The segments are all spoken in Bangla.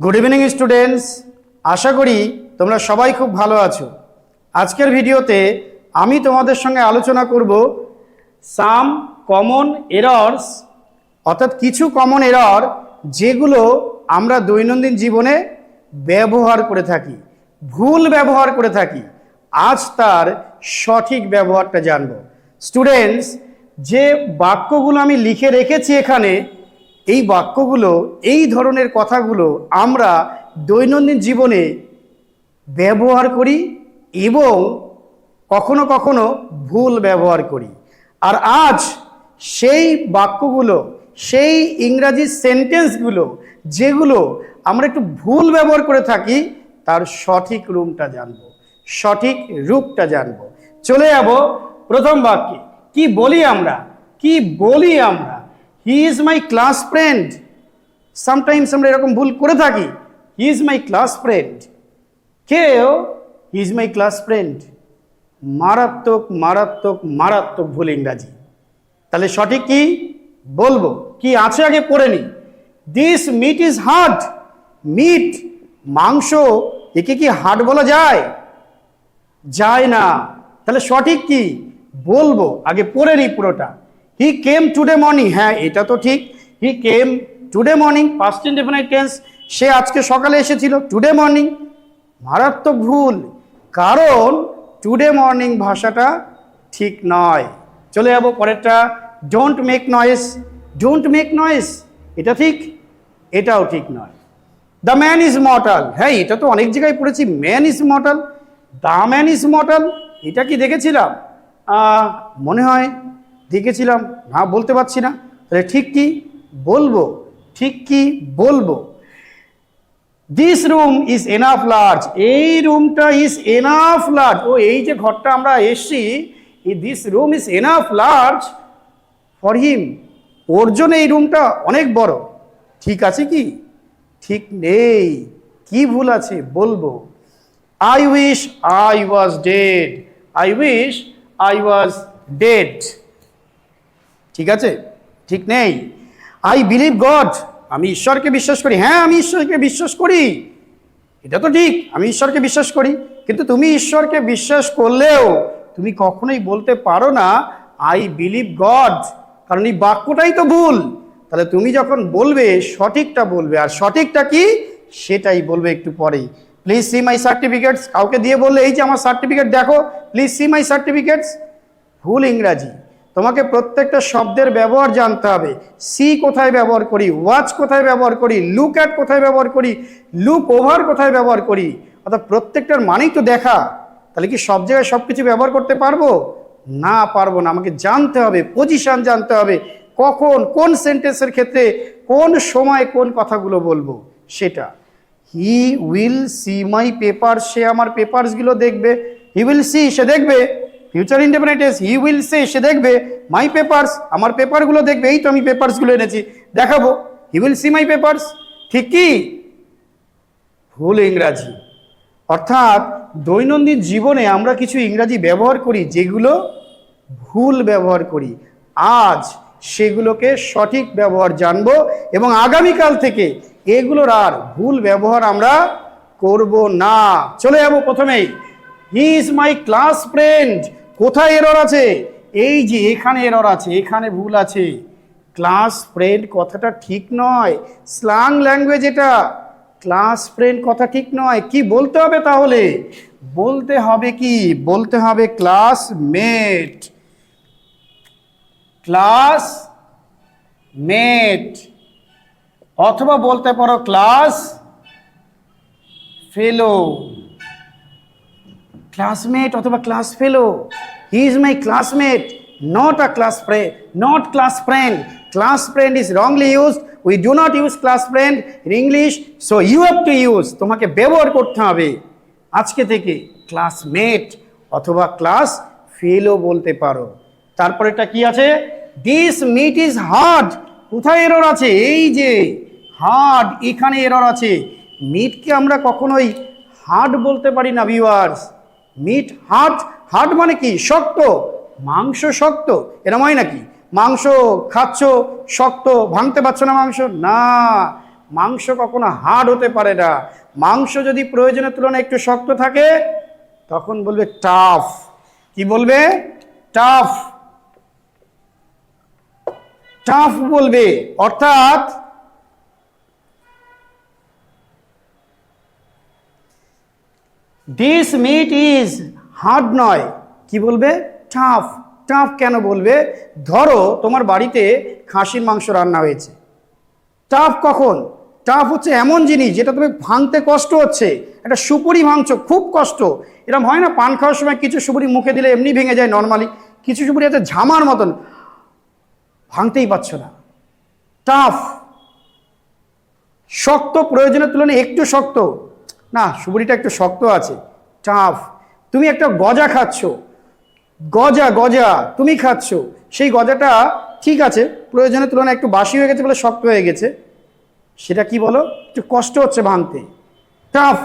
গুড ইভিনিং স্টুডেন্টস আশা করি তোমরা সবাই খুব ভালো আছো। আজকের ভিডিওতে আমি তোমাদের সঙ্গে আলোচনা করব সাম কমন এরর্স অর্থাৎ কিছু কমন এরর যেগুলো আমরা দৈনন্দিন জীবনে ব্যবহার করে থাকি, ভুল ব্যবহার করে থাকি। আজ তার সঠিক ব্যবহারটা জানব। স্টুডেন্টস যে বাক্যগুলো আমি লিখে রেখেছি এখানে এই বাক্যগুলো, এই ধরনের কথাগুলো আমরা দৈনন্দিন জীবনে ব্যবহার করি এবং কখনো কখনো ভুল ব্যবহার করি। আর আজ সেই বাক্যগুলো, সেই ইংরাজি সেন্টেন্সগুলো যেগুলো আমরা একটু ভুল ব্যবহার করে থাকি, তার সঠিক রূপটা জানব, সঠিক রূপটা জানব। চলে যাব প্রথম বাক্যে। কি বলি আমরা? কি বলি আমরা? He is my class friend sometimes আমরা এরকম ভুল করে থাকি। He is my class friend কেউ he is my class friend মারাত্মক মারাত্মক মারাত্মক ভুল ইংরাজি। তাহলে সঠিক কি? বলব। কি আছে আগে পড়ে নি? This meat is hard meat মাংস, একে কি হার্ড বলা যায়? যায় না। তাহলে সঠিক কি? বলব। আগে পড়ে নি পুরোটা। হি কেম টুডে মর্নিং হ্যাঁ এটা তো ঠিক। He came today morning past indefinite tense সে আজকে সকালে এসেছিল টুডে মর্নিং মারাত্মক ভুল। কারণ টুডে মর্নিং ভাষাটা ঠিক নয়। চলে যাব পরেরটা। Don't make noise don't make noise এটা ঠিক? এটাও ঠিক নয়। দ্য ম্যান ইজ মর্টাল হ্যাঁ এটা তো অনেক জায়গায় পড়েছি। Man is mortal the man is mortal এটা কি দেখেছিলাম? মনে হয় দেখেছিলাম, না বলতে পারছি না। তাহলে ঠিক কি বলব? ঠিক কি বলব? This room is enough large এই রুমটা ইজ এনাফ লার্জ ও, এই যে ঘরটা আমরা এসছি this room is enough large for him ওর জন্য এই রুমটা অনেক বড়। ঠিক আছে কি? ঠিক নেই। কি ভুল আছে বলব? I wish I was dead I wish I was dead ঠিক আছে? ঠিক নেই? আই বিলিভ গড আমি ঈশ্বরকে বিশ্বাস করি। হ্যাঁ আমি ঈশ্বরকে বিশ্বাস করি। এটা তো ঠিক, আমি ঈশ্বরকে বিশ্বাস করি। কিন্তু তুমি ঈশ্বরকে বিশ্বাস করলেও তুমি কখনোই বলতে পারো না আই বিলিভ গড কারণ এই বাক্যটাই তো ভুল। তাহলে তুমি যখন বলবে, সঠিকটা বলবে। আর সঠিকটা কি? সেটাই বলবে একটু পরেই। প্লিজ সি মাই সার্টিফিকেটস কাউকে দিয়ে বললে, এই যে আমার সার্টিফিকেট দেখো প্লিজ সি মাই সার্টিফিকেটস ভুল ইংরাজি। তোমাকে প্রত্যেকটা শব্দের ব্যবহার জানতে হবে। সি কোথায় ব্যবহার করি, ওয়াচ কোথায় ব্যবহার করি, লুক অ্যাট কোথায় ব্যবহার করি, লুক ওভার কোথায় ব্যবহার করি, অর্থাৎ প্রত্যেকটার মানেই তো দেখা। তাহলে কি সব জায়গায় সব কিছু ব্যবহার করতে পারব? না পারব না, আমাকে জানতে হবে পজিশান জানতে হবে, কখন, কোন সেন্টেন্সের ক্ষেত্রে, কোন সময় কোন কথাগুলো বলব, সেটা। He will see my paper সে আমার পেপারসগুলো দেখবে। হি উইল সি সে দেখবে। ফিউচার ইন্ডিপেন্ডেন্স হি উইল সে সে দেখবে মাই পেপারস আমার পেপারগুলো দেখবে, এই তো আমি পেপারসগুলো এনেছি। দেখাবো। He will see my papers ঠিক কি? ভুল ইংরাজি। অর্থাৎ দৈনন্দিন জীবনে আমরা কিছু ইংরাজি ব্যবহার করি, যেগুলো ভুল ব্যবহার করি। আজ সেগুলোকে সঠিক ব্যবহার জানব এবং আগামীকাল থেকে এগুলোর আর ভুল ব্যবহার আমরা করব না। চলে যাব প্রথমেই। He is my class friend কোথায় এরর আছে? এই যে এখানে এরর আছে, এখানে ভুল আছে। ক্লাস ফ্রেন্ড কথাটা ঠিক নয়। স্লাং ল্যাঙ্গুয়েজ এটা। ক্লাস ফ্রেন্ড কথা ঠিক নয়। কি বলতে হবে তাহলে? বলতে হবে কি? বলতে হবে ক্লাস মেট ক্লাস মেট অথবা বলতে পারো ক্লাস ফেলো ক্লাসমেট অথবা class fellow he is my classmate not a class friend not class friend class friend is wrongly use we do not use class friend in English so you have to use তোমাকে ব্যবহার করতে হবে। আজকে থেকে ক্লাসমেট অথবা ক্লাস ফেলও বলতে পারো। তারপরেটা কি আছে? দিস মিট ইজ হার্ড কোথায় এরর আছে? এই যে হার্ড এখানে এরর আছে। মিটকে আমরা কখনোই হার্ড বলতে পারি না ভিউয়ার্স মিট হার্ট হার্ট মানে কি? শক্ত। মাংস শক্ত। এরম হয় নাকি? মাংস খাচ্ছ, শক্ত, ভাঙতে পারছ না মাংস? না। মাংস কখনো হার্ড হতে পারে না। মাংস যদি প্রয়োজনের তুলনায় একটু শক্ত থাকে, তখন বলবে টাফ। কি বলবে? টাফ। টাফ বলবে। অর্থাৎ দিস মিট ইজ হার্ড নয়। কি বলবে? টাফ টাফ কেন বলবে? ধরো তোমার বাড়িতে খাসির মাংস রান্না হয়েছে। টাফ কখন? টাফ হচ্ছে এমন জিনিস যেটা তুমি ভাঙতে কষ্ট হচ্ছে। একটা সুপুরি ভাঙছো, খুব কষ্ট। এরকম হয় না? পান খাওয়ার সময় কিছু সুপুরি মুখে দিলে এমনি ভেঙে যায় নর্মালি কিছু সুপুরি আছে ঝামার মতন। ভাঙতেই পারছ না। টাফ শক্ত প্রয়োজনের তুলনায় একটু শক্ত। না, সুপুরিটা একটু শক্ত আছে। টাফ তুমি একটা গজা খাচ্ছ। গজা গজা, তুমি খাচ্ছ। সেই গজাটা ঠিক আছে, প্রয়োজনের তুলনায় একটু বাসি হয়ে গেছে বলে শক্ত হয়ে গেছে। সেটা কি বলো? একটু কষ্ট হচ্ছে ভাঙতে। টাফ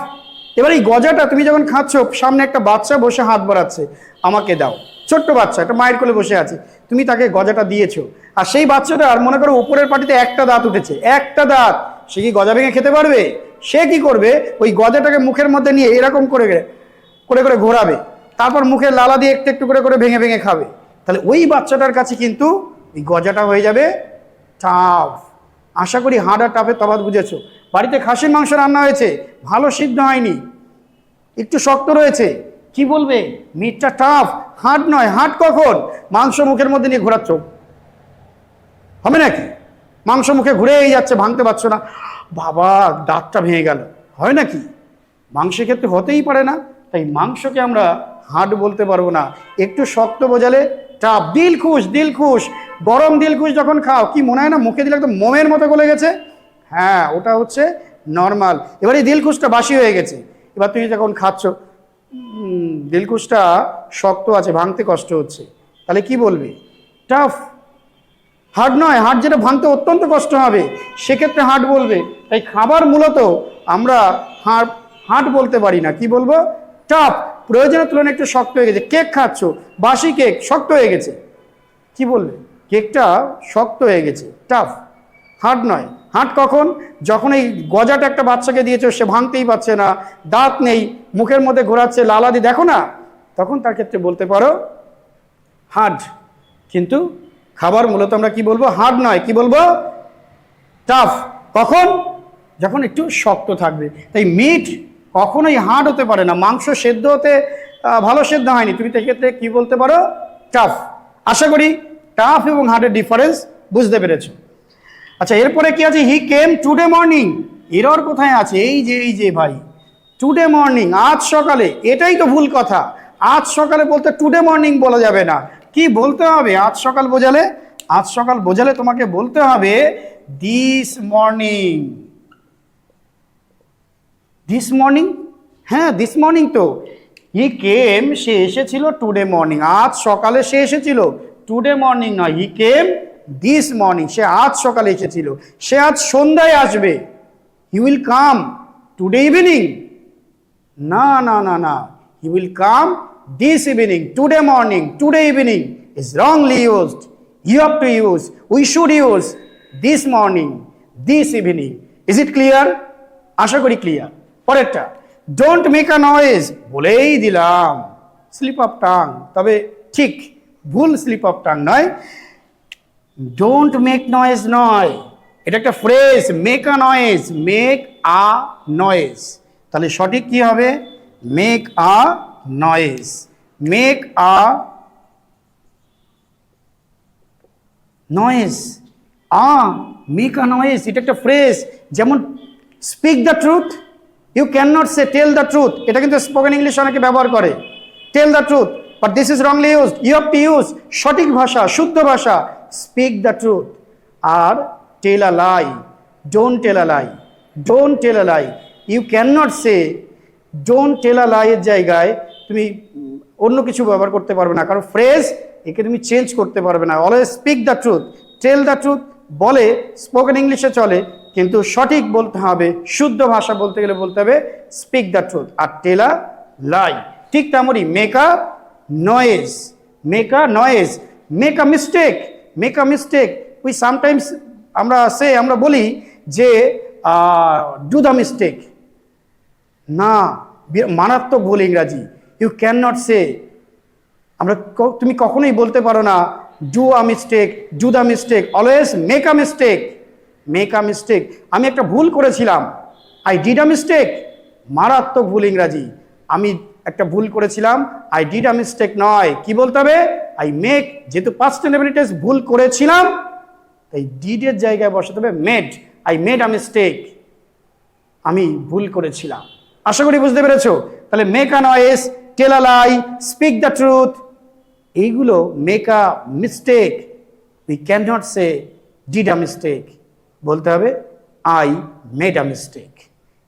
এবার এই গজাটা তুমি যখন খাচ্ছ, সামনে একটা বাচ্চা বসে হাত বাড়াচ্ছে। আমাকে দাও। ছোট্ট বাচ্চা, একটা মায়ের কোলে বসে আছে। তুমি তাকে গজাটা দিয়েছ। আর সেই বাচ্চাটার, মনে করো, উপরের পাটিতে একটা দাঁত উঠেছে। একটা দাঁত। সে কি গজা ভেঙে খেতে পারবে? সে কি করবে? ওই গজাটাকে মুখের মধ্যে নিয়ে এরকম করে করে করে ঘোরাবে। তারপর মুখে লালা দিয়ে একটু একটু করে করে ভেঙে ভেঙে খাবে। তাহলে ওই বাচ্চাটার কাছে কিন্তু ওই গজাটা হয়ে যাবে টাফ আশা করি হাড় আর টাফের তফাৎ বুঝেছ। বাড়িতে খাসির মাংস রান্না হয়েছে, ভালো সিদ্ধ হয়নি। একটু শক্ত রয়েছে। কি বলবে? মিটটা টাফ হার্ড নয়। হার্ড কখন? মাংস মুখের মধ্যে নিয়ে ঘোরাচ্ছ। হবে নাকি? মাংস মুখে ঘুরেই যাচ্ছে, ভাঙতে পারছ না। বাবা দাঁতটা ভেঙে গেল। হয় নাকি? মাংসের ক্ষেত্রে হতেই পারে না তাই মাংসকে আমরা হাট বলতে পারব না। একটু শক্ত বোঝালে টাপ দিল খুশ দিল খুশ গরম দিল খুশ যখন খাও কি মনে হয় না মুখে দিলে একদম মোমের মতো গলে গেছে? হ্যাঁ ওটা হচ্ছে নর্মাল এবার এই দিলখুশটা বাসি হয়ে গেছে। এবার তুমি যখন খাচ্ছ উম, দিলখুশটা শক্ত আছে ভাঙতে কষ্ট হচ্ছে। তাহলে কি বলবে? টাফ হার্ড নয়, হাট যেটা ভাঙতে অত্যন্ত কষ্ট হবে। সেক্ষেত্রে হাট বলবে তাই খাবার মূলত আমরা হার্ড হাট বলতে পারি না। কি বলব? টাফ প্রয়োজনের তুলনায় একটু শক্ত হয়ে গেছে। কেক খাচ্ছ, বাসি কেক, শক্ত হয়ে গেছে। কি বলবে? কেকটা শক্ত হয়ে গেছে। টাফ। হার্ড নয়। হার্ড কখন? যখন এই গজাটা একটা বাচ্চাকে দিয়েছ, সে ভাঙতেই পারছে না। দাঁত নেই, মুখের মধ্যে ঘোরাচ্ছে লালাদি দেখো না। তখন তার ক্ষেত্রে বলতে পারো হার্ড কিন্তু খাবার মূলত আমরা কি বলব? হার্ড নয়। কি বলব? টাফ কখন? যখন একটু শক্ত থাকবে। তাই মিট কখনোই হার্ড হতে পারে না। মাংস সেদ্ধ হতে ভালো সেদ্ধ হয়নি। তুমি সেক্ষেত্রে কি বলতে পারো? টাফ আশা করি টাফ এবং হার্ডের ডিফারেন্স বুঝতে পেরেছ। আচ্ছা এরপরে কি আছে? He came today morning error কোথায় আছে? এই যে এই যে ভাই। টুডে মর্নিং আজ সকালে। এটাই তো ভুল কথা। আজ সকালে বলতে টুডে মর্নিং বলা যাবে না। বলতে হবে? আজ সকাল বোঝালে, আজ সকাল বোঝালে তোমাকে বলতে হবে দিস মর্নিং দিস মর্নিং হ্যাঁ দিস মর্নিং তো। হি কেম সে এসেছিল টুডে মর্নিং আজ সকালে সে এসেছিল টুডে মর্নিং নয়। হি কেম দিস মর্নিং সে আজ সকালে এসেছিল। সে আজ সন্ধ্যায় আসবে। He will come today evening না না না না। He will come this evening today morning today evening is wrongly used you have to use we should use this morning this evening is it clear আশা করি ক্লিয়ার পরেরটা ডোন্ট মেক আ নয়েজ বলেই দিলাম। স্লিপ অফ টাং তবে ঠিক, ভুল স্লিপ অফ টাং নয়। ডোন্ট মেক নয়েজ নয়। এটা একটা phrase make a noise make a noise তাহলে সঠিক কি হবে? Make a noise make a noise a make a noise এটা একটা ফ্রেজ যেমন speak the truth you can not say tell the truth এটা কিন্তু স্পোকেন ইংলিশ অনেকে ব্যবহার করে। Tell the truth but this is wrongly used you have to use সঠিক ভাষা, শুদ্ধ ভাষা speak the truth R tell a lie don't tell a lie don't tell a lie you can not say don't tell a লাইয়ের জায়গায় তুমি অন্য কিছু ব্যবহার করতে পারবে না। কারণ ফ্রেজ একে তুমি চেঞ্জ করতে পারবে না। Always speak the truth tell the truth বলে স্পোকেন ইংলিশে চলে, কিন্তু সঠিক বলতে হবে, শুদ্ধ ভাষা বলতে গেলে বলতে হবে স্পিক দ্য ট্রুথ আর টেলা লাই ঠিক তেমনই make a noise make a noise make a mistake make a mistake we sometimes আমরা সে আমরা বলি যে ডু দ্য মিস্টেক না মারাত্মক ভুল ইংরাজি। ইউ ক্যান নট সে আমরা তুমি কখনোই বলতে পারো না do a mistake do the mistake always make a mistake make a mistake আমি একটা ভুল করেছিলাম। আই ডিড আ মিস্টেক মারাত্মক ভুল ইংরাজি। আমি একটা ভুল করেছিলাম। আই ডিড আ মিস্টেক নয়। কি বলতে হবে? আই মেক যেহেতু পাঁচটা নেবিলিটিস ভুল করেছিলাম, তাই ডিডের জায়গায় বসাতে হবে made I made a mistake আমি ভুল করেছিলাম। আশা করি বুঝতে পেরেছ? তাহলে make a noise tell speak the truth এইগুলো make a mistake we can not say did a mistake বলতে হবে আই মেড আ মিস্টেক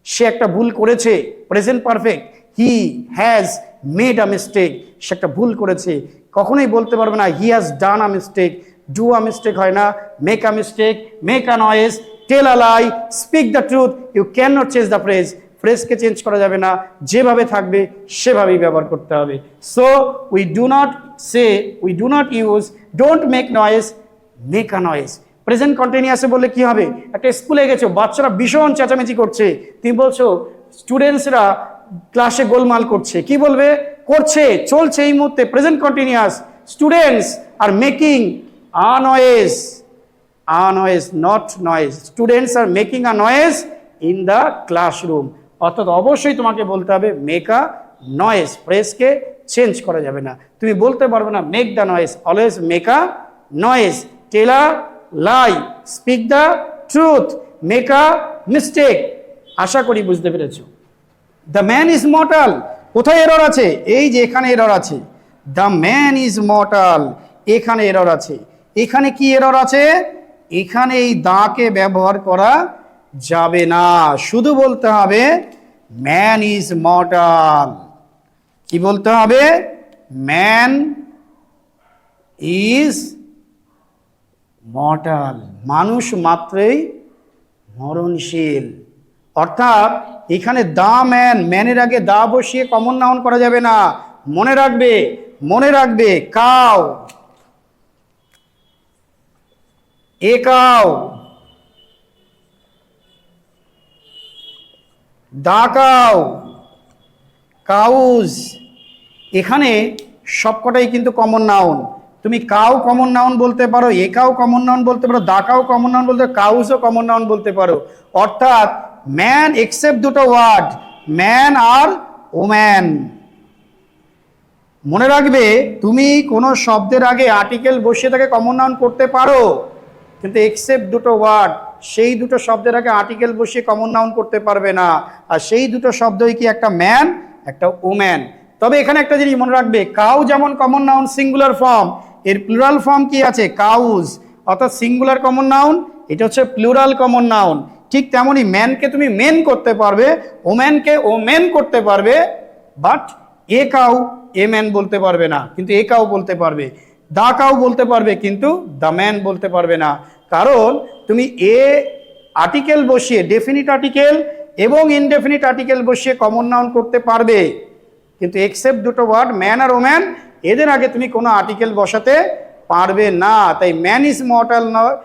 সে একটা ভুল করেছে present perfect he has made a mistake সে একটা ভুল করেছে। কখনোই বলতে পারবে না he has done a mistake do a mistake হয় না make a mistake make a noise tell a lie speak the truth you can not change the phrase ফ্রেজকে change করা যাবে না, যেভাবে থাকবে সেভাবেই ব্যবহার করতে হবে। So we do not say we do not use don't make noise make a noise present কন্টিনিউয়াসে বললে কি হবে? একটা স্কুলে গেছো, বাচ্চারা ভীষণ চেঁচামেচি করছে। তুমি বলছো স্টুডেন্টসরা ক্লাসে গোলমাল করছে। কি বলবে? করছে, চলছে এই মুহূর্তে present continuous students are making a noise a noise, not noise. Students are making a noise in the classroom. অর্থাৎ অবশ্যই তোমাকে বলতে হবে মেক আ নয়েস ফ্রেজকে চেঞ্জ করা যাবে না। তুমি বলতে পারবে না make the noise always make a noise tell a lie speak the truth make a mistake আশা করি বুঝতে পেরেছ। দ্য ম্যান ইজ মর্টাল কোথায় এরর আছে? এই যে এখানে এরর আছে। দ্য ম্যান ইজ মর্টাল এখানে এরর আছে। এখানে কি এরর আছে? এখানে এই দাকে ব্যবহার করা যাবে না। শুধু বলতে হবে ম্যান ইজ মর্টাল কি বলতে হবে? ম্যান ইজ মর্টাল মানুষ মাত্রই মরণশীল। অর্থাৎ এখানে দা ম্যান ম্যানের আগে দা বসিয়ে কমন নাউন করা যাবে না। মনে রাখবে মনে রাখবে, কাও। এ কাও। দা কাও কাউজ। এখানে সবকটাই কিন্তু কমন নাউন তুমি কাউ কমন নাউন বলতে পারো একাও কমন নাউন বলতে পারো, দাকাও কমন নাউন বলতে কাউজও কমন নাউন বলতে পারো। অর্থাৎ ম্যান এক্সেপ্ট দুটো ওয়ার্ড ম্যান আর ওম্যান মনে রাখবে, তুমি কোনো শব্দের আগে আর্টিকেল বসিয়ে তাকে কমন নাউন করতে পারো, কিন্তু এক্সেপ্ট দুটো ওয়ার্ড সেই দুটো শব্দের আগে আর্টিকেল বসিয়ে কমন নাউন করতে পারবে না। আর সেই দুটো শব্দই কি একটা ম্যান একটা ওম্যান তবে এখানে একটা জিনিস মনে রাখবে কাউ যেমন কমন নাউন সিঙ্গুলার ফর্ম এর প্লুরাল ফর্ম কি আছে? কাউজ অর্থাৎ সিঙ্গুলার কমন নাউন এটা হচ্ছে প্লুরাল কমন নাউন ঠিক তেমনই ম্যানকে তুমি মেন করতে পারবে ওম্যানকে ও মেন করতে পারবে but a cow a man বলতে পারবে না। কিন্তু এ কাউ বলতে পারবে। দা কাউ বলতে পারবে, কিন্তু দ্য ম্যান বলতে পারবে না। কারণ তুমি এ আর্টিকেল বসিয়ে ডেফিনিট আর্টিকেল এবং ইনডেফিনিট আর্টিকেল বসিয়ে কমন নাউন করতে পারবে। কিন্তু এক্সেপ্ট দুটো ওয়ার্ড ম্যান আর ওম্যান এদের আগে তুমি কোনো আর্টিকেল বসাতে পারবে না। তাই ম্যান ইজ মর্টাল নয়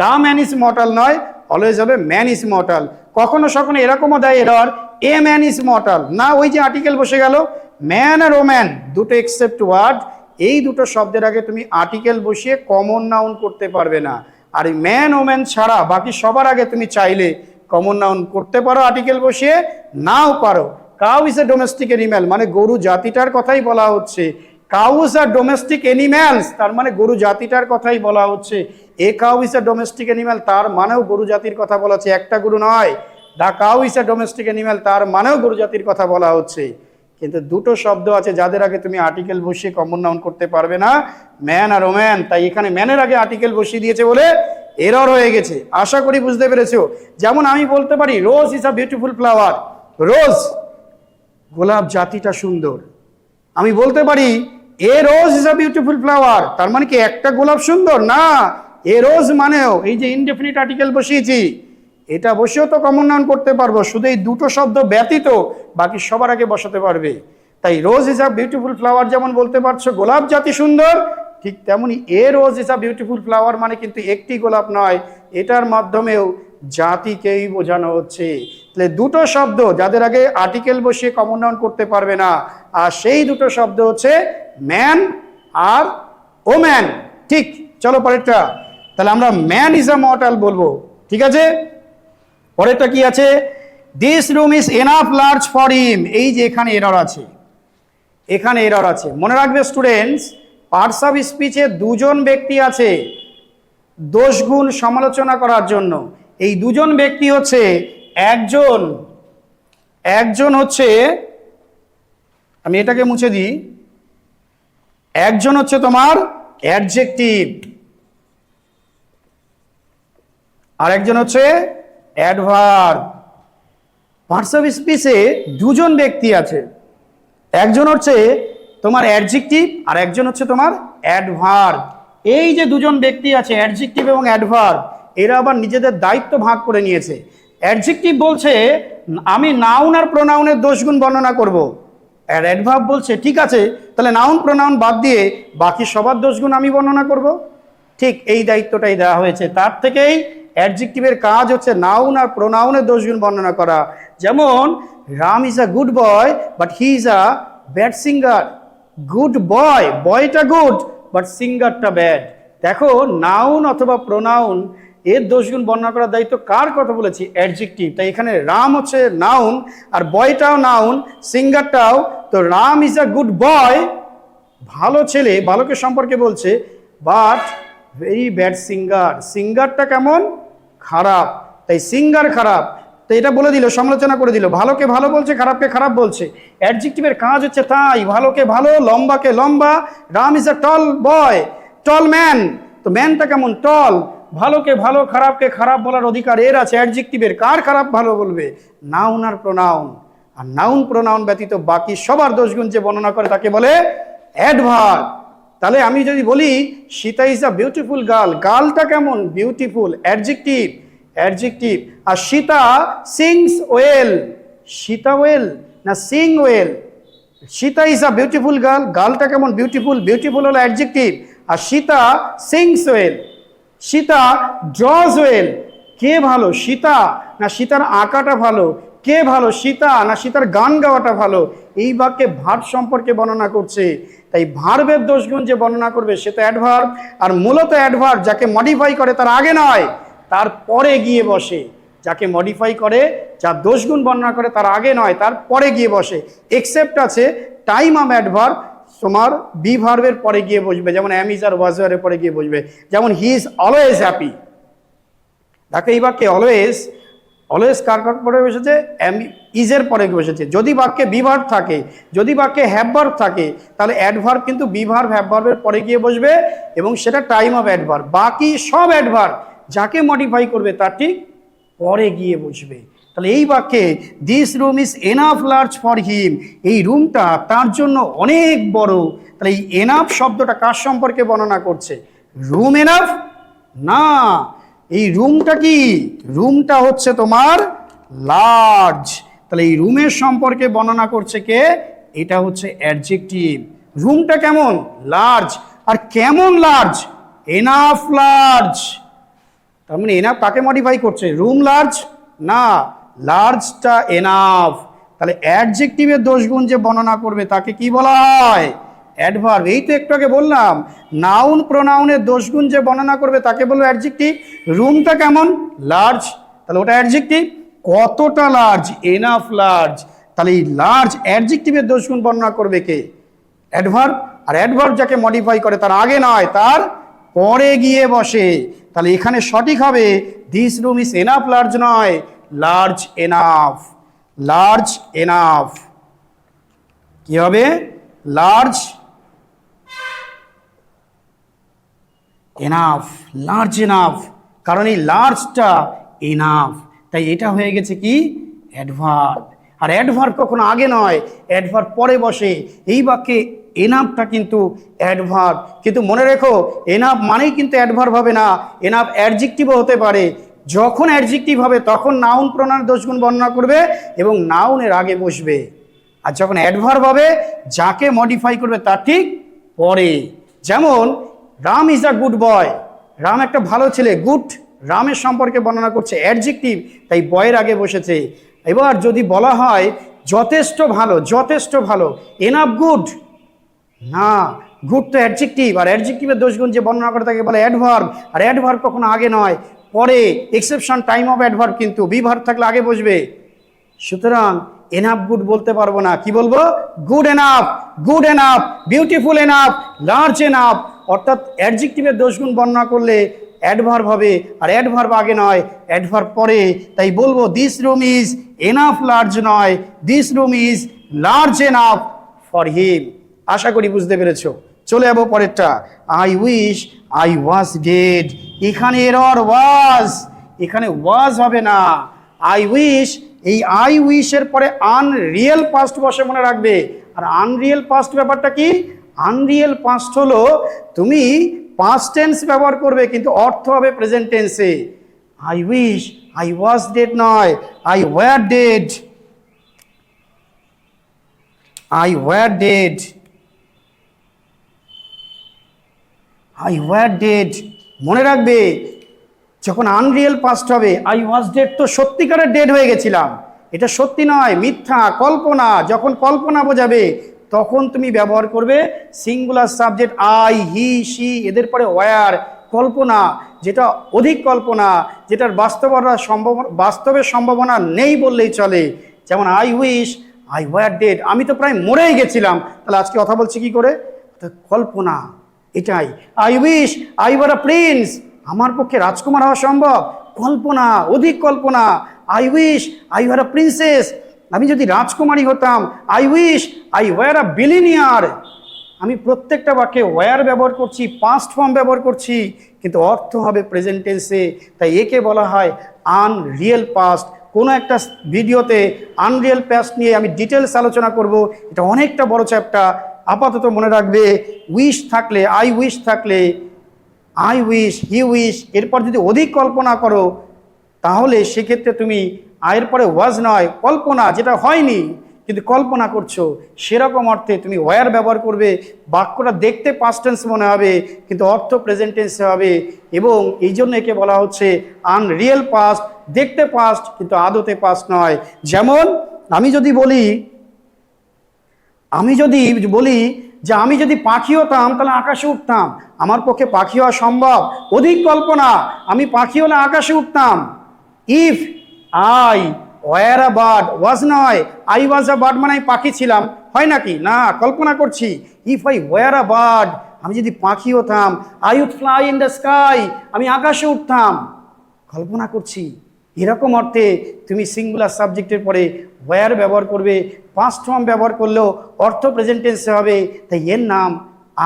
দা ম্যান ইজ মর্টাল নয় অলওয়েজ হবে ম্যান ইজ মর্টাল কখনো সখনো এরকমও দেয় error a man is mortal না, ওই যে আর্টিকেল বসে গেল ম্যান আর ওম্যান দুটো এক্সেপ্ট ওয়ার্ড এই দুটো শব্দের আগে তুমি আর্টিকেল বসিয়ে কমন নাউন করতে পারবে না। আর এই ম্যান ওম্যান ছাড়া বাকি সবার আগে তুমি চাইলে কমন নাউন করতে পারো আর্টিকেল বসিয়ে, নাও পারো। Cow is a domestic animal মানে গরু জাতিটার কথাই বলা হচ্ছে। কাউস আর ডোমেস্টিক এনিম্যালস তার মানে গরু জাতিটার কথাই বলা হচ্ছে। A cow is a domestic animal তার মানেও গরু জাতির কথা বলা হচ্ছে। একটা গরু নয়। The cow is a domestic animal তার মানেও গরু জাতির কথা বলা হচ্ছে। কিন্তু দুটো শব্দ আছে যাদের আগে তুমি আর্টিকেল বসিয়ে কমন নাউন করতে পারবে না। ম্যান আর ওম্যান তাই এখানে ম্যানের আগে আর্টিকেল বসিয়ে দিয়েছে বলে এরর হয়ে গেছে। আশা করি বুঝতে পেরেছ। যেমন আমি বলতে পারি rose is a beautiful flower rose গোলাপ জাতিটা সুন্দর। আমি বলতে পারি a rose is a beautiful flower তার মানে কি একটা গোলাপ সুন্দর? না এ রোজ মানেও, এই যে ইনডেফিনিট আর্টিকেল বসিয়েছি এটা বসেও তো কমন নাউন করতে পারব। শুধু এই দুটো শব্দ ব্যতীত বাকি সবার আগে বসাতে পারবে। তাই rose is a beautiful flower যেমন বলতে পারছ, গোলাপ জাতি সুন্দর, ঠিক তেমনি a rose is a beautiful flower মানে কিন্তু একটি গোলাপ নয়। এটার মাধ্যমেও জাতিকেই বোঝানো হচ্ছে। তাহলে দুটো শব্দ যাদের আগে আর্টিকেল বসিয়ে কমন নাউন করতে পারবে না, আর সেই দুটো শব্দ হচ্ছে ম্যান আর ওম্যান ঠিক, চলো পরেরটা। তাহলে আমরা ম্যান ইজ আ মর্টাল বলব। ঠিক আছে? পরেরটা কি আছে? This room is enough large for him এই যে এখানে এরর আছে। এখানে এরর আছে। মনে রাখবে স্টুডেন্টস পার্টস অফ স্পিচে দুজন ব্যক্তি আছে দোষগুণ সমালোচনা করার জন্য। এই দুজন ব্যক্তি হচ্ছে একজন। একজন হচ্ছে, আমি এটাকে মুছে দিই। একজন হচ্ছে তোমার অ্যাডজেক্টিভ আর একজন হচ্ছে অ্যাডভার্ব। পার্টস অফ স্পিচে দুজন ব্যক্তি আছে। একজন হচ্ছে তোমার অ্যাডজেক্টিভ আর একজন হচ্ছে তোমার অ্যাডভার্ব এই যে দুজন ব্যক্তি আছে অ্যাডজেক্টিভ এবং অ্যাডভার্ব এরা আবার নিজেদের দায়িত্ব ভাগ করে নিয়েছে। অ্যাডজেক্টিভ বলছে, আমি নাউন আর প্রোনাউনের দোষগুণ বর্ণনা করব। আর অ্যাডভার্ব বলছে, ঠিক আছে, তাহলে নাউন প্রোনাউন বাদ দিয়ে বাকি সবার দোষগুণ আমি বর্ণনা করব। ঠিক এই দায়িত্বটাই দেওয়া হয়েছে। তার থেকেই অ্যাডজেক্টিভের কাজ হচ্ছে নাউন আর প্রোনাউনের দোষগুণ বর্ণনা করা। যেমন, Ram is a good boy but he is a bad singer good boy বয়টা good but সিঙ্গারটা ব্যাড দেখো, নাউন অথবা প্রোনাউন, এর দোষগুণ বর্ণনা করার দায়িত্ব কার কথা বলেছি? অ্যাডজেক্টিভ। তাই এখানে রাম হচ্ছে নাউন, আর বয়টাও নাউন সিঙ্গারটাও তো Ram is a good boy ভালো ছেলে, ভালোকে সম্পর্কে বলছে বাট ভেরি ব্যাড সিঙ্গার সিঙ্গারটা কেমন? খারাপ, তাই সিঙ্গার খারাপ তো এটা বলে দিল, সমালোচনা করে দিল, ভালোকে ভালো বলছে, খারাপকে খারাপ বলছে। অ্যাডজেক্টিভের কাজ হচ্ছে তাই, ভালোকে ভালো, লম্বাকে লম্বা, Ram is a tall boy tall man তো ম্যানটা কেমন? টল ভালোকে ভালো, খারাপকে খারাপ বলার অধিকার এর আছে অ্যাডজেক্টিভের কার খারাপ ভালো বলবে? নাউন আর প্রোনাউন আর নাউন প্রোনাউন ব্যতীত বাকি সবার দোষগুণ যে বর্ণনা করে তাকে বলে অ্যাডভার তাহলে আমি যদি বলি, Sita is a beautiful girl গার্লটা কেমন? Beautiful adjective adjective. আর Sita sings well Sita well না sing well Sita is a beautiful girl গার্লটা কেমন বিউটিফুল বিউটিফুল হলো অ্যাডজেক্টিভ আর Sita sings well Sita draws well কে ভালো? সীতা। না সীতার আঁকাটা ভালো? কে ভালো? সীতা। না সীতার গান গাওয়াটা ভালো? এই বাক্যে ভার সম্পর্কে বর্ণনা করছে। তাই ভার্বের দোষগুণ যে বর্ণনা করবে, সে তো অ্যাডভার্ব আর মূলত অ্যাডভার্ব যাকে মডিফাই করে তার আগে নয়। তার পরে গিয়ে বসে। যাকে মডিফাই করে, যার দোষগুণ বর্ণনা করে, তার আগে নয় তার পরে গিয়ে বসে। এক্সেপ্ট আছে টাইম অফ অ্যাডভার্ব তোমার বি ভার্বের পরে গিয়ে বসবে, যেমন অ্যামিজ আর ওয়াজওয়ারের পরে গিয়ে বসবে, যেমন হি ইজ অলওয়েজ হ্যাপি দেখো এই বাক্যে অলওয়েজ অলওয়েজ কার কার পরে বসেছে? ইজের পরে বসেছে। যদি বাক্যে বিভার্ব থাকে, যদি বাক্যে হ্যাবভার্ব থাকে, তাহলে অ্যাডভার্ব কিন্তু বিভার্ব হ্যাবভার্বের পরে গিয়ে বসবে এবং সেটা টাইম অফ অ্যাডভার্ব বাকি সব অ্যাডভার্ব যাকে মডিফাই করবে তার ঠিক পরে গিয়ে বসবে তাহলে এই বাক্যে this room is enough large for him এই রুমটা তার জন্য অনেক বড়। তাহলে এই এনাফ শব্দটা কার সম্পর্কে বর্ণনা করছে? রুম এনাফ না। এই রুমটা কি? রুমটা হচ্ছে তোমার লার্জ তাহলে এই রুমের সম্পর্কে বর্ণনা করছে কে? এটা হচ্ছে অ্যাডজেক্টিভ রুমটা কেমন? লার্জ আর কেমন লার্জ এনাফ লার্জ তার মানে এনাফ কাকে মডিফাই করছে? রুম লার্জ না লার্জটা এনাফ তাহলে অ্যাডজেক্টিভের দোষগুণ যে বর্ণনা করবে, তাকে কি বলা হয়? অ্যাডভার্ব এই তো একটু আগে বললাম নাউন প্রোনাউনের দোষগুণ যে বর্ণনা করবে, তাকে বলব অ্যাডজেক্টিভ রুমটা কেমন? লার্জ তাহলে ওটা অ্যাডজেক্টিভ কতটা লার্জ এনাফ লার্জ তাহলে এই লার্জ অ্যাডজেক্টিভের দোষগুণ বর্ণনা করবে কে? অ্যাডভার্ব আর অ্যাডভার্ব যাকে মডিফাই করে, তার আগে নয়, তার পরে গিয়ে বসে, তাহলে এখানে সঠিক হবে this room is enough large নয় লার্জ এনাফ লার্জ এনাফ কি হবে? লার্জ এনাফ লার্জ এনাফ কারণ এই লার্জটা এনাফ তাই এটা হয়ে গেছে কি? অ্যাডভার্ব আর অ্যাডভার্ব কখনো আগে নয় অ্যাডভার্ব পরে বসে। এই বাক্যে এনাফটা কিন্তু অ্যাডভার্ব কিন্তু মনে রেখো এনাফ মানেই কিন্তু অ্যাডভার্ব হবে না। এনাফ অ্যাডজেক্টিভও হতে পারে। যখন অ্যাডজেক্টিভ হবে, তখন নাউন প্রণার দোষগুণ বর্ণনা করবে এবং নাউনের আগে বসবে। আর যখন অ্যাডভার্ব হবে, যাকে মডিফাই করবে তার ঠিক পরে। যেমন Ram is a good boy Ram একটা ভালো ছেলে। গুড রামের সম্পর্কে বর্ণনা করছে অ্যাডজেক্টিভ তাই বয়ের আগে বসেছে। এবার যদি বলা হয়, যথেষ্ট ভালো যথেষ্ট ভালো। এনাফ গুড না গুড তো অ্যাডজেক্টিভ আর অ্যাডজেক্টিভের দোষগুণ যে বর্ণনা করে তাকে বলে অ্যাডভার্ব আর অ্যাডভার্ব কখনো আগে নয়, পরে এক্সেপশন টাইম অফ অ্যাডভার্ব কিন্তু বিভার্ব থাকলে আগে বসবে। সুতরাং এনাফ গুড বলতে পারব না, কি বলব? Good enough good enough beautiful enough large enough অর্থাৎ অ্যাডজেক্টিভের দোষগুণ বর্ণনা করলে অ্যাডভার্ব হবে, আর অ্যাডভার্ব আগে নয় অ্যাডভার্ব পরে, তাই বলব this room is enough large নয় this room is large enough for him আশা করি বুঝতে পেরেছ। চলে যাব পরেরটা। I wish I was dead এখানে এরর ওয়াজ এখানে ওয়াজ হবে না। আই উইশ এই আই উইশের পরে আনরিয়েল পাস্ট বসে মনে রাখবে। আর আনরিয়েল পাস্ট ব্যাপারটা কি? আনরিয়েল পাস্ট হলো, তুমি পাস্ট টেন্স ব্যবহার করবে, কিন্তু অর্থ হবে প্রেজেন্ট টেন্সে I wish I was dead নয়। I were dead I were dead I were dead মনে রাখবে, যখন আনরিয়েল পাস্ট হবে আই ওয়াজ ডেড তো সত্যিকারের ডেড হয়ে গেছিলাম। এটা সত্যি নয়, মিথ্যা, কল্পনা, যখন কল্পনা বোঝাবে, তখন তুমি ব্যবহার করবে singular subject I he she এদের পরে ওয়ার কল্পনা, যেটা অধিক কল্পনা, যেটার বাস্তবতা সম্ভব বাস্তবের সম্ভাবনা নেই বললেই চলে। যেমন I wish I were dead আমি তো প্রায় মরেই গেছিলাম। তাহলে আজকে কথা বলছি কি করে? কল্পনা। এটাই। I wish I were a prince আমার পক্ষে রাজকুমার হওয়া সম্ভব। কল্পনা, অধিক কল্পনা। I wish I were a princess আমি যদি রাজকুমারী হতাম I wish I were a billionaire আমি প্রত্যেকটা বাক্যে ওয়ার ব্যবহার করছি পাস্ট ফর্ম ব্যবহার করছি, কিন্তু অর্থ হবে প্রেজেন্ট টেন্সে তাই একে বলা হয় আনরিয়েল পাস্ট কোনো একটা ভিডিওতে আনরিয়েল পাস্ট নিয়ে আমি ডিটেলস আলোচনা করব। এটা অনেকটা বড় চ্যাপ্টার আপাতত মনে রাখবে উইশ থাকলে আই উইশ থাকলে আই উইশ হি উইশ এরপর যদি অধিক কল্পনা করো, তাহলে সেক্ষেত্রে তুমি আয়ের পরে ওয়াজ নয়, কল্পনা, যেটা হয়নি, কিন্তু কল্পনা করছ, সেরকম অর্থে তুমি ওয়ার ব্যবহার করবে, বাক্যটা দেখতে পাস্ট টেন্স মনে হবে, কিন্তু অর্থ প্রেজেন্ট টেন্সে হবে, এবং এই জন্য একে বলা হচ্ছে আনরিয়েল পাস্ট দেখতে পাস্ট কিন্তু আদতে পাস্ট নয়। যেমন, আমি যদি বলি আমি যদি বলি যে আমি যদি পাখি হতাম, তাহলে আকাশে উঠতাম। আমার পক্ষে পাখি হওয়া সম্ভব। অধিক কল্পনা, আমি পাখি হলে আকাশে উঠতাম। If I were a bird was নয় আই ওয়াজ আ বার্ড মানে আমি পাখি ছিলাম। হয় নাকি? না, কল্পনা করছি। If I were a bird আমি যদি পাখি হতাম I would fly in the sky আমি আকাশে উঠতাম। কল্পনা করছি। এরকম অর্থে তুমি সিঙ্গুলার সাবজেক্টের পরে ওয়ার ব্যবহার করবে পাস্ট ফর্ম ব্যবহার করলেও অর্থ প্রেজেন্টেন্সে হবে, তাই এর নাম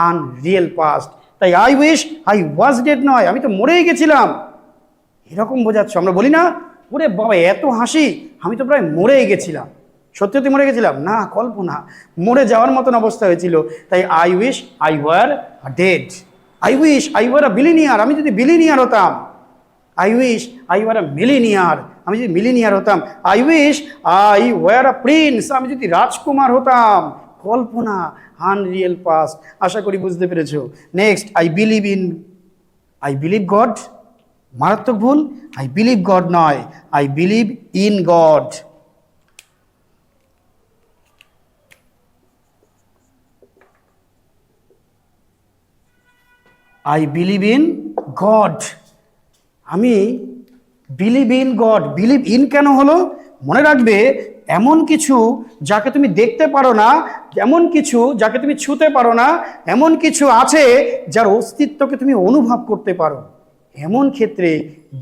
আন রিয়েল পাস্ট তাই I wish I was dead নয়, আমি তো মরেই গেছিলাম। এরকম বোঝাচ্ছ, আমরা বলি না, ওরে বাবা, এত হাসি, আমি তো প্রায় মরেই গেছিলাম। সত্যি মরে গেছিলাম? না, কল্পনা। মরে যাওয়ার মতন অবস্থা হয়েছিল। তাই I wish I were dead I wish I were a billionaire আমি যদি বিলিনিয়ার হতাম। I wish I were a millionaire আমি যদি মিলিনিয়ার হতাম I wish I were a prince আমি যদি রাজকুমার হতাম। কল্পনা আনরিয়েল পাস্ট আশা করি বুঝতে পেরেছ। Next I believe in I believe God মারাত্মক ভুল। আই বিলিভ গড নয়। I believe in God I believe in God আমি believe in God believe in কেন হলো? মনে রাখবে, এমন কিছু যাকে তুমি দেখতে পারো না, এমন কিছু যাকে তুমি ছুতে পারো না, এমন কিছু আছে যার অস্তিত্বকে তুমি অনুভব করতে পারো। এমন ক্ষেত্রে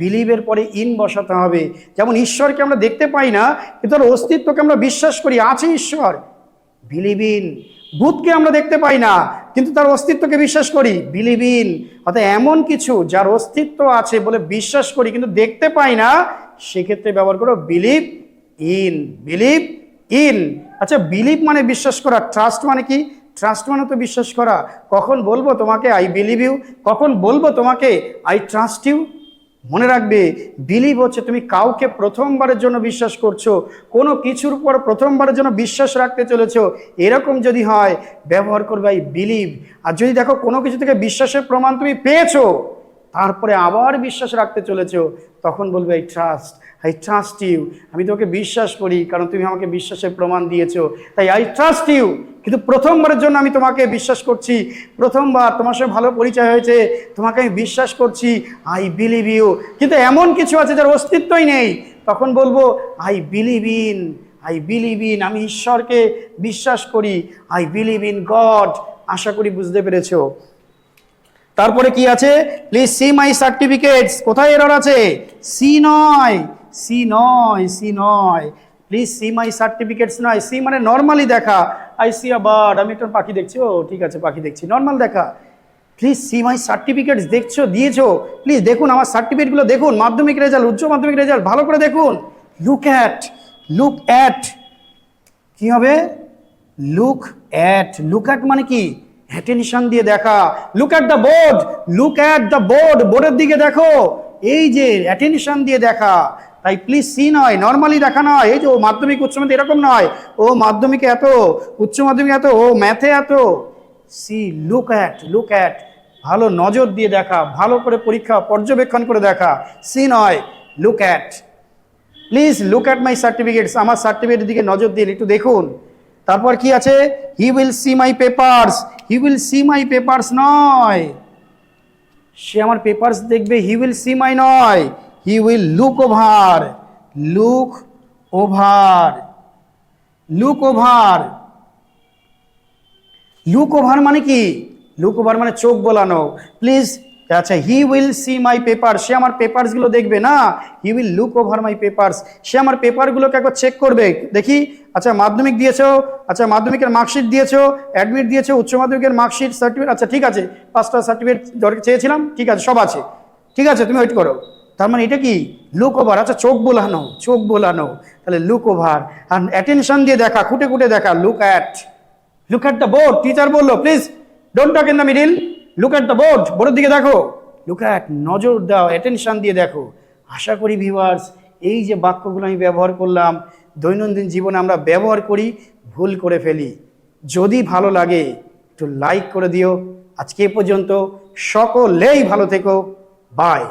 বিলিভের পরে ইন বসাতে হবে। যেমন ঈশ্বরকে আমরা দেখতে পাই না, কিন্তু তার অস্তিত্বকে আমরা বিশ্বাস করি, আছে ঈশ্বর। বিলিভ ইন ভূতকে আমরা দেখতে পাই না, কিন্তু তার অস্তিত্বকে বিশ্বাস করি বিলিভ ইন অর্থাৎ এমন কিছু যার অস্তিত্ব আছে বলে বিশ্বাস করি, কিন্তু দেখতে পাই না, সেক্ষেত্রে ব্যবহার করো বিলিভ ইন। Believe in. আচ্ছা বিলিভ মানে বিশ্বাস করা, ট্রাস্ট মানে কি? ট্রাস্ট মানে তো বিশ্বাস করা। কখন বলব তোমাকে, আই বিলিভ ইউ? কখন বলব তোমাকে, আই ট্রাস্ট ইউ? মনে রাখবে বিলিভ হচ্ছে তুমি কাউকে প্রথমবারের জন্য বিশ্বাস করছ, কোনো কিছুর উপর প্রথমবারের জন্য বিশ্বাস রাখতে চলেছো, এরকম যদি হয়, ব্যবহার করবে এই বিলিভ আর যদি দেখো কোনো কিছু থেকে বিশ্বাসের প্রমাণ তুমি পেয়েছ তারপরে আবার বিশ্বাস রাখতে চলেছো, তখন বলবে I trust I trust you আমি তোমাকে বিশ্বাস করি, কারণ তুমি আমাকে বিশ্বাসের প্রমাণ দিয়েছ। তাই আই ট্রাস্ট ইউ কিন্তু প্রথমবারের জন্য আমি তোমাকে বিশ্বাস করছি। প্রথমবার তোমার সাথে ভালো পরিচয় হয়েছে, তোমাকে আমি বিশ্বাস করছি। আই বিলিভ ইউ কিন্তু এমন কিছু আছে যার অস্তিত্বই নেই। তখন বলব I believe in I believe in আমি ঈশ্বরকে বিশ্বাস করি। আই বিলিভ ইন গড আশা করি বুঝতে পেরেছ। তারপরে কি আছে? প্লিজ সি মাই সার্টিফিকেটস কোথায় এরর আছে? সি নয়। সি নয় সি নয়। প্লিজ সি মাই সার্টিফিকেটস নয়। সি মানে নর্মালি দেখা। আই সি আ বার্ড আমি একটা পাখি দেখছি। ও, ঠিক আছে, পাখি দেখছি। নর্মাল দেখা। প্লিজ সি মাই সার্টিফিকেটস দেখছ? দিয়েছ? প্লিজ দেখুন, আমার সার্টিফিকেটগুলো দেখুন। মাধ্যমিক রেজাল্ট উচ্চ মাধ্যমিক রেজাল্ট ভালো করে দেখুন। লুক অ্যাট লুক অ্যাট কি হবে? লুক অ্যাট লুক অ্যাট মানে কি? অ্যাটেনশন দিয়ে দেখা। Look at the board look at the board বোর্ডের দিকে দেখো। এই যে অ্যাটেনশন দিয়ে দেখা, তাই প্লিজ সি নয় নর্মালি দেখা নয়। এই যে ও মাধ্যমিক, উচ্চ মাধ্যমিক, এরকম নয়। ও মাধ্যমিকে এত, উচ্চ মাধ্যমিক এত, ও ম্যাথে এত। See look at look at ভালো নজর দিয়ে দেখা, ভালো করে পরীক্ষা, পর্যবেক্ষণ করে দেখা। সি নয় look at please look at my certificates আমার সার্টিফিকেটের দিকে নজর দিন, একটু দেখুন। তারপর কি আছে? He will see my papers he will see my papers নয়। সে আমার পেপার্স দেখবে হি উইল সি মাই নয়। He will look over look over look over look over মানে কি? লুক ওভার মানে চোখ বোলানো। প্লিজ আচ্ছা he will see my paper সে আমার পেপারসগুলো দেখবে, না? He will look over my papers সে আমার পেপারগুলোকে একবার চেক করবে। দেখি। আচ্ছা মাধ্যমিক দিয়েছ? আচ্ছা মাধ্যমিকের মার্কশিট দিয়েছ? অ্যাডমিট দিয়েছ? উচ্চ মাধ্যমিকের মার্কশিট সার্টিফিকেট আচ্ছা ঠিক আছে। পাঁচটা সার্টিফিকেট দরকার, চেয়েছিলাম। ঠিক আছে, সব আছে। ঠিক আছে, তুমি ওয়েট করো। তার মানে এটা কি? লুক ওভার আচ্ছা চোখ বোলানো চোখ বোলানো। তাহলে লুক ওভার আর অ্যাটেনশন দিয়ে দেখা, খুঁটে খুঁটে দেখা। Look at look at the board teacher বলল please don't talk in the middle look at the board বোর্ডের দিকে দেখো। লুক অ্যাট নজর দাও অ্যাটেনশান দিয়ে দেখো। আশা করি ভিউয়ার্স এই যে বাক্যগুলো আমি ব্যবহার করলাম, দৈনন্দিন জীবনে আমরা ব্যবহার করি, ভুল করে ফেলি। যদি ভালো লাগে, একটু লাইক করে দিও। আজকে এ পর্যন্ত সকলেই ভালো থেকো। বাই